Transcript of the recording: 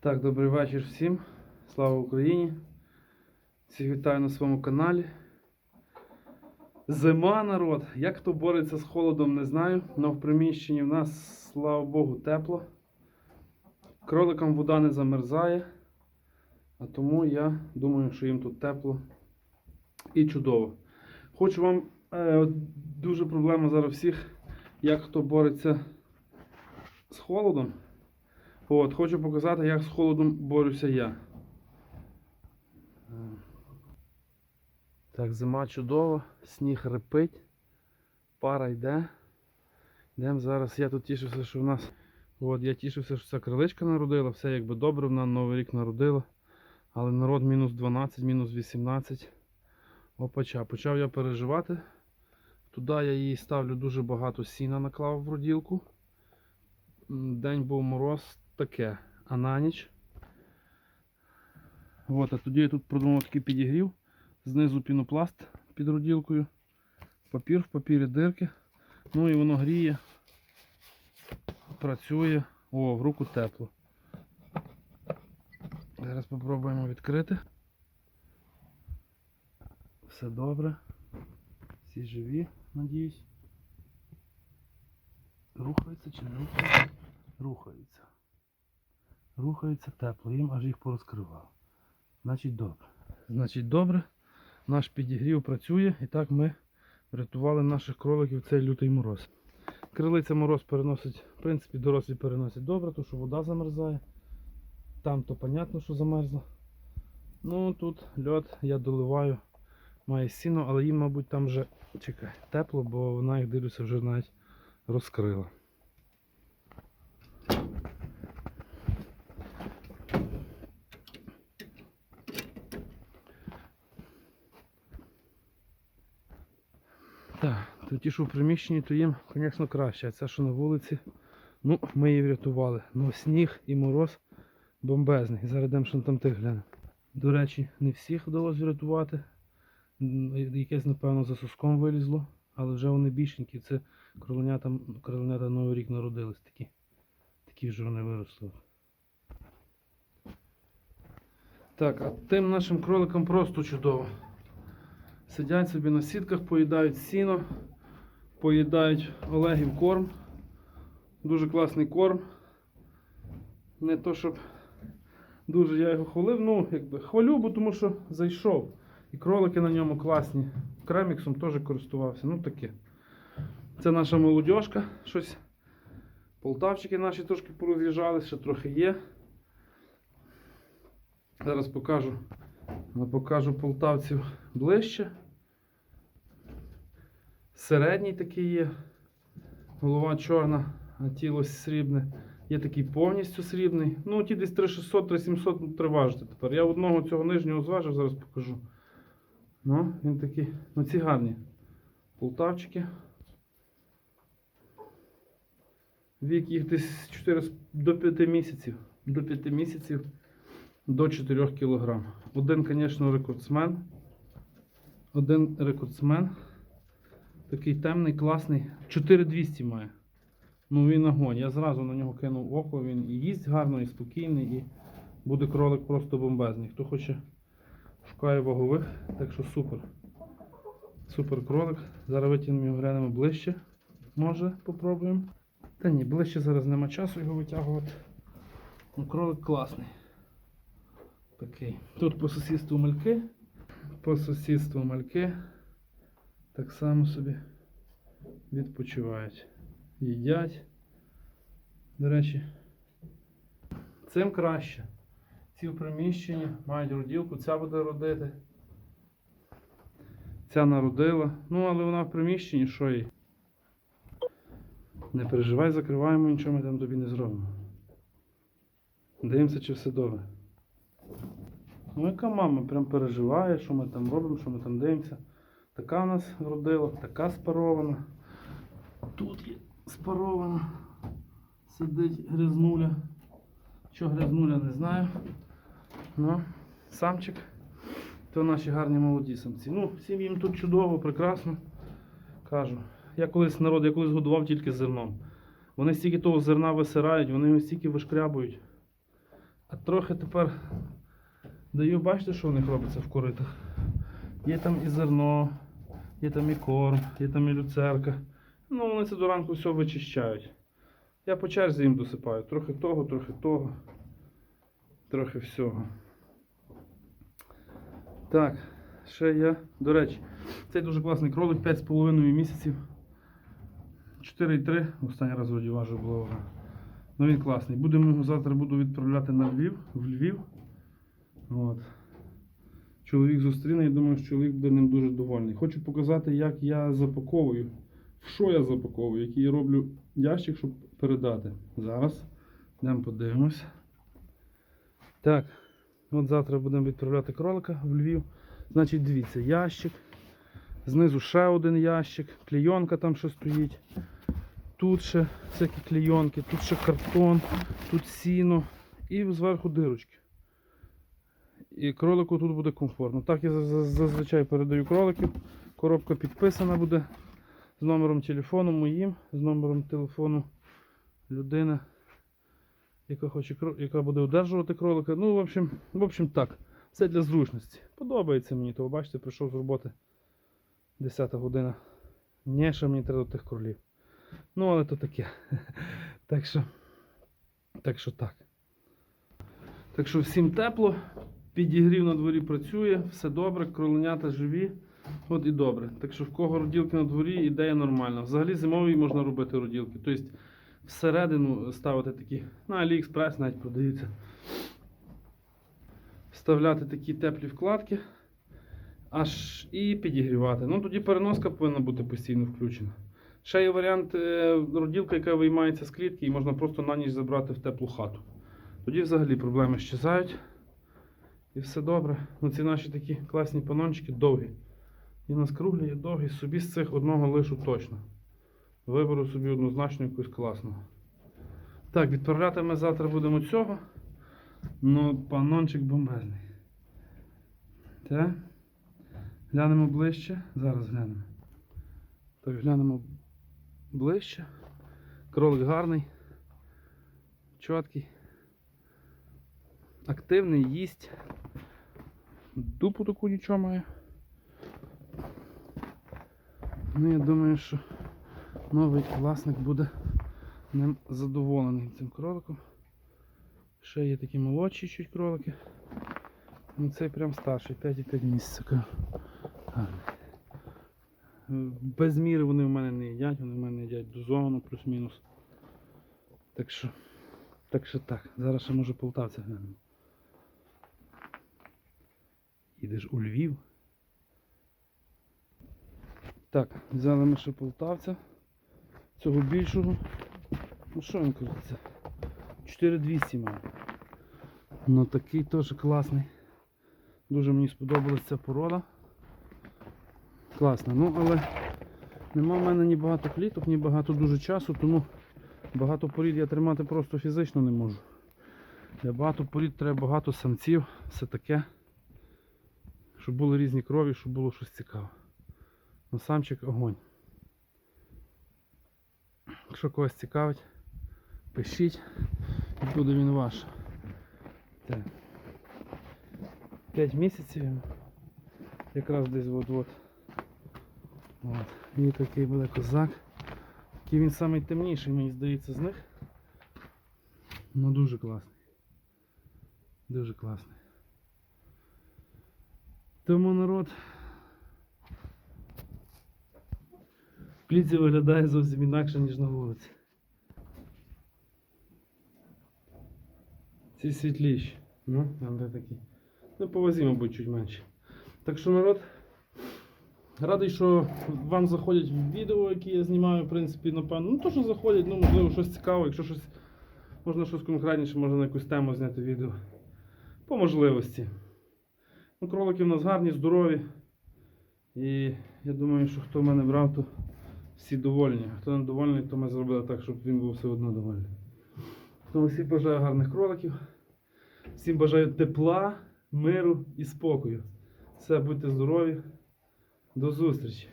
Так, добрий вечір всім. Слава Україні. Всіх вітаю на своєму каналі. Зима, народ. Як хто бореться з холодом, не знаю. Но в приміщенні в нас, слава Богу, тепло. Кроликам вода не замерзає. А тому я думаю, що їм тут тепло і чудово. Хочу вам е, дуже проблема зараз всіх, як хто бореться з холодом. От, хочу показати, як з холодом борюся я. Так, зима чудова, сніг репить, пара йде. Йдемо зараз. Я тут тішився, що в нас. От, я тішився, що ця криличка народила, все якби добре, вона Новий рік народила. Але народ мінус 12, мінус 18. Опача. Почав я переживати. Туди я їй ставлю дуже багато сіна наклав в роділку. День був мороз таке, а на ніч. От, а тоді я тут продумав такий підігрів. Знизу пінопласт під роділкою. Папір в папірі дирки. Ну і воно гріє. Працює. О, в руку тепло. Зараз спробуємо відкрити. Все добре. Всі живі, надіюсь. Рухаються чи не рухаються? Рухаються. Рухаються тепло, їм аж їх порозкривало. Значить добре. Значить добре. Наш підігрів працює і так ми врятували наших кроликів цей лютий мороз. Крилиця мороз переносить, в принципі, дорослі переносять добре, тому що вода замерзає. Там то понятно, що замерзло. Ну тут льод я доливаю, має сіно, але їм, мабуть, там вже чекай, тепло, бо вона, як дивлюся, вже навіть розкрила. Так, ті, що в приміщенні, то їм, звісно, краще. А це, що на вулиці, ну, ми її врятували. Ну, сніг і мороз бомбезний. Зараз йдемо, що там тих глянемо. До речі, не всіх вдалося врятувати. Якесь, напевно, за соском вилізло, але вже вони більшенькі. Це кроленята, кроленята Новий рік народились такі. Такі вже вони виросли. Так, а тим нашим кроликам просто чудово. Сидять собі на сітках, поїдають сіно, поїдають Олегів корм. Дуже класний корм. Не то, щоб дуже я його хвалив, ну, якби хвалю, бо тому що зайшов. І кролики на ньому класні. Креміксом теж користувався. Ну таке. Це наша молодіжка. Щось. Полтавчики наші трошки пороз'їжджались, ще трохи є. Зараз покажу. Покажу полтавців ближче. Середній такий є. Голова чорна, а тіло срібне. Є такий повністю срібний. Ну, ті десь 3600-3700 ну, треба тепер. Я одного цього нижнього зважив, зараз покажу. Ну, він такий. Ну, ці гарні. Полтавчики. Вік їх десь 4, до 5 місяців. До 5 місяців до 4 кг. Один, звісно, рекордсмен. Один рекордсмен. Такий темний, класний. 4200 має. Ну він огонь. Я зразу на нього кинув око, він і їсть гарно, і спокійний, і буде кролик просто бомбезний. Хто хоче, шукає вагових, так що супер. Супер кролик. Зараз витягнемо його глянемо ближче. Може, попробуємо. Та ні, ближче зараз нема часу його витягувати. Ну, кролик класний. Такий. Тут по сусідству мальки. По сусідству мальки. Так само собі відпочивають. Їдять. До речі, цим краще. Ці в приміщенні мають роділку, ця буде родити. Ця народила. Ну, але вона в приміщенні, що їй? Не переживай, закриваємо, нічого ми там тобі не зробимо. Дивимося, чи все добре. Ну, яка мама прям переживає, що ми там робимо, що ми там дивимося. Така у нас родила, така спарована. Тут є спарована. Сидить грязнуля. Що грязнуля, не знаю. Ну, самчик. То наші гарні молоді самці. Ну, всім їм тут чудово, прекрасно. Кажу. Я колись народ, я колись годував тільки зерном. Вони стільки того зерна висирають, вони його стільки вишкрябують. А трохи тепер даю, бачите, що в них робиться в коритах. Є там і зерно, є там і корм, є там і люцерка. Ну, вони це до ранку все вичищають. Я по черзі їм досипаю. Трохи того, трохи того, трохи всього. Так, ще є. До речі, цей дуже класний кролик, 5,5 місяців. 4,3, останній раз вроді важив було. Ну він класний. Будемо його завтра буду відправляти на Львів, в Львів. От. Чоловік зустріне і думаю, що чоловік буде ним дуже довольний. Хочу показати, як я запаковую, що я запаковую, який я роблю ящик, щоб передати. Зараз йдемо подивимось. Так, от завтра будемо відправляти кролика в Львів. Значить, дивіться, ящик. Знизу ще один ящик, клейонка там ще стоїть. Тут ще всякі клейонки, тут ще картон, тут сіно і зверху дирочки. І кролику тут буде комфортно. Так я зазвичай передаю кроликів. Коробка підписана буде з номером телефону моїм, з номером телефону людини, яка хоче яка буде одержувати кролика. Ну, в общем, в общем так. Все для зручності. Подобається мені, то ви бачите, прийшов з роботи 10 година. Ні, ще мені треба до тих кролів. Ну, але то таке. Так що, так що так. Так що всім тепло, підігрів на дворі працює, все добре, кроленята живі. От і добре. Так що в кого роділки на дворі, ідея нормальна. Взагалі зимові можна робити роділки. Тобто всередину ставити такі, на AliExpress навіть продаються. Вставляти такі теплі вкладки аж і підігрівати. Ну тоді переноска повинна бути постійно включена. Ще є варіант е, роділка, яка виймається з клітки і можна просто на ніч забрати в теплу хату. Тоді взагалі проблеми щезають. І все добре. Ну, ці наші такі класні панончики довгі. І нас круглі, є довгі, собі з цих одного лишу точно. Виберу собі однозначно якусь класну. Так, відправляти ми завтра будемо цього. Ну, панончик бомбезний. Так. Глянемо ближче. Зараз глянемо. Так, глянемо ближче. Кролик гарний. Чіткий. Активний, їсть. Дупу таку нічого має. Ну, я думаю, що новий власник буде ним задоволений цим кроликом. Ще є такі молодші чуть кролики. Ну цей прям старший, 5,5 місяців. Е, Без міри вони в мене не їдять, вони в мене їдять дозовано плюс-мінус. Так що, так що так. Зараз ще може полтавця глянемо. Їдеш у Львів. Так, взяли ми ще полтавця. Цього більшого. Ну що він? Це 4200 має. Ну такий теж класний. Дуже мені сподобалася ця порода. Класно. Ну але нема в мене ні багато кліток, ні багато дуже часу, тому багато порід я тримати просто фізично не можу. Для багато порід треба багато самців, все таке. Щоб були різні крові, щоб було щось цікаве. Ну самчик огонь. Якщо когось цікавить, пишіть, буде він ваш. Так. 5 місяців. Якраз десь от-от. От. І такий буде козак. Такий він самий темніший, мені здається, з них. Ну дуже класний. Дуже класний. Тому народ. В клітці виглядає зовсім інакше, ніж на вулиці. Ці світліші. Ну, а де такі. Ну, по вазі, мабуть, чуть менше. Так що народ. Радий, що вам заходять відео, які я знімаю, в принципі, напевно. Ну, то, що заходять, ну, можливо, щось цікаве, якщо щось можна щось конкретніше, можна на якусь тему зняти відео. По можливості. Ну, кролики в нас гарні, здорові. І я думаю, що хто мене брав, то всі довольні. А хто не довольний, то ми зробили так, щоб він був все одно довольний. Тому всім бажаю гарних кроликів. Всім бажаю тепла, миру і спокою. Все, будьте здорові. До зустрічі!